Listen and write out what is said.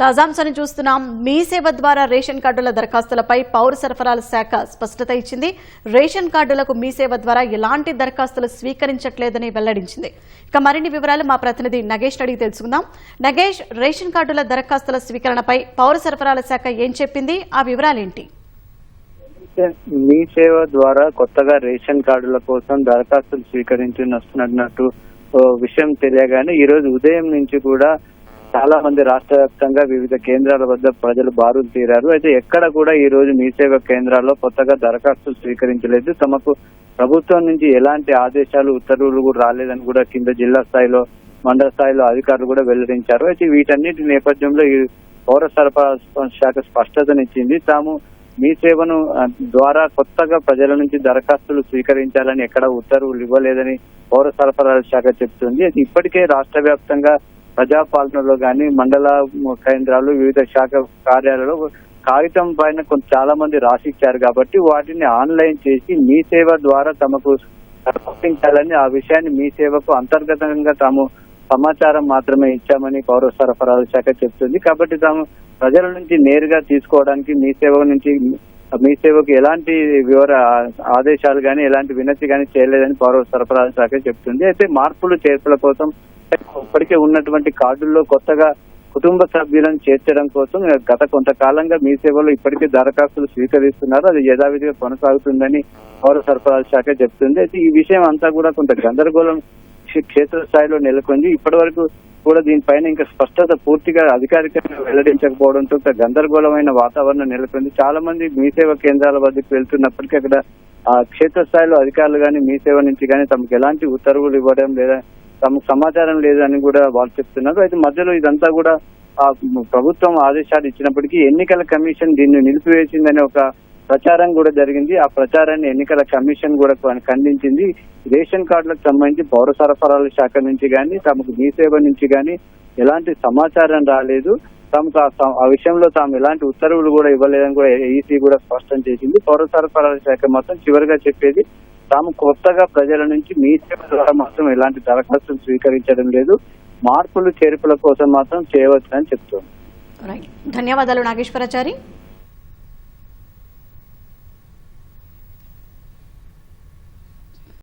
తాజాంశాన్ని చూస్తున్నాం. మీ సేవ ద్వారా రేషన్ కార్డుల దరఖాస్తులపై పౌర సరఫరాల శాఖ స్పష్టత ఇచ్చింది. రేషన్ కార్డులకు మీ సేవ ద్వారా ఎలాంటి దరఖాస్తులు స్వీకరించట్లేదని వెల్లడించింది. ఇక మరిన్ని వివరాలు మా ప్రతినిధి నగేష్ అడిగి తెలుసుకుందాం. నగేష్ రేషన్ కార్డుల దరఖాస్తుల స్వీకరణపై పౌర సరఫరాల శాఖ ఏం చెప్పింది? ఆ వివరాలేంటి? మీ సేవ ద్వారా కొత్తగా రేషన్ కార్డుల కోసం దరఖాస్తులు స్వీకరించి ఓ విషయం తెలియగానే ఈ రోజు ఉదయం నుంచి కూడా చాలా మంది రాష్ట్ర వ్యాప్తంగా వివిధ కేంద్రాల వద్ద ప్రజలు బారులు తీరారు. అయితే ఎక్కడ కూడా ఈ రోజు మీ సేవ కేంద్రాల్లో కొత్తగా దరఖాస్తులు స్వీకరించలేదు. తమకు ప్రభుత్వం నుంచి ఎలాంటి ఆదేశాలు ఉత్తర్వులు కూడా రాలేదని కూడా కింద జిల్లా స్థాయిలో మండల స్థాయిలో అధికారులు కూడా వెల్లడించారు. అయితే వీటన్నిటి నేపథ్యంలో ఈ పౌర సరఫరా శాఖ స్పష్టతనిచ్చింది. తాము మీ సేవను ద్వారా కొత్తగా ప్రజల నుంచి దరఖాస్తులు స్వీకరించాలని ఎక్కడ ఉత్తర్వులు ఇవ్వలేదని పౌర సరఫరాల శాఖ చెప్తుంది. ఇప్పటికే రాష్ట్ర వ్యాప్తంగా ప్రజాపాలనలో కానీ మండల కేంద్రాలు వివిధ శాఖ కార్యాలయాలు కాగితం పైన కొంత చాలా మంది రాసిచ్చారు కాబట్టి వాటిని ఆన్లైన్ చేసి మీ సేవ ద్వారా తమకు సమర్పించాలని ఆ విషయాన్ని మీ సేవకు అంతర్గతంగా తాము సమాచారం మాత్రమే ఇచ్చామని పౌర సరఫరాల శాఖ చెప్తుంది. కాబట్టి తాము ప్రజల నుంచి నేరుగా తీసుకోవడానికి మీ సేవ నుంచి మీ సేవకు ఎలాంటి వివర ఆదేశాలు కానీ ఎలాంటి వినతి కానీ చేయలేదని పౌర సరఫరాల శాఖ చెప్తుంది. అయితే మార్పులు చేర్పుల కోసం ఇప్పటికే ఉన్నటువంటి కార్డుల్లో కొత్తగా కుటుంబ సభ్యులను చేర్చడం కోసం గత కొంతకాలంగా మీ సేవలో ఇప్పటికే దరఖాస్తులు స్వీకరిస్తున్నారు. అది యథావిధిగా కొనసాగుతుందని పౌర సరఫరాల శాఖ చెప్తుంది. అయితే ఈ విషయం అంతా కూడా కొంత గందరగోళం క్షేత్రస్థాయిలో నెలకొంది. ఇప్పటి వరకు కూడా దీనిపైన ఇంకా స్పష్టత పూర్తిగా అధికారికంగా వెల్లడించకపోవడంతో ఒక గందరగోళమైన వాతావరణం నెలకొంది. చాలా మంది మీ సేవ కేంద్రాల వద్దకు వెళ్తున్నప్పటికీ అక్కడ ఆ క్షేత్రస్థాయిలో అధికారులు కానీ మీ సేవ నుంచి కానీ తమకు ఎలాంటి ఉత్తర్వులు ఇవ్వడం లేదా తమకు సమాచారం లేదని కూడా వాళ్ళు చెప్తున్నారు. అయితే మధ్యలో ఇదంతా కూడా ఆ ప్రభుత్వం ఆదేశాలు ఇచ్చినప్పటికీ ఎన్నికల కమిషన్ దీన్ని నిలిపివేసిందనే ఒక ప్రచారం కూడా జరిగింది. ఆ ప్రచారాన్ని ఎన్నికల కమిషన్ కూడా ఖండించింది. రేషన్ కార్డులకు సంబంధించి పౌర సరఫరాల శాఖ నుంచి కానీ తమకు మీ సేవ నుంచి కానీ ఎలాంటి సమాచారం రాలేదు. తమకు ఆ విషయంలో తాము ఎలాంటి ఉత్తర్వులు కూడా ఇవ్వలేదని కూడా ఈసీ కూడా స్పష్టం చేసింది. పౌర సరఫరాల శాఖ మాత్రం చివరిగా చెప్పేది తాము కొత్తగా ప్రజల నుంచి మీ సేవ ద్వారా మాత్రం ఎలాంటి దరఖాస్తులు స్వీకరించడం లేదు. మార్పులు చేర్పుల కోసం మాత్రం చేయవచ్చని చెప్తోంది రైట్ ధన్యవాదాలు నాగేశ్వరాచారి.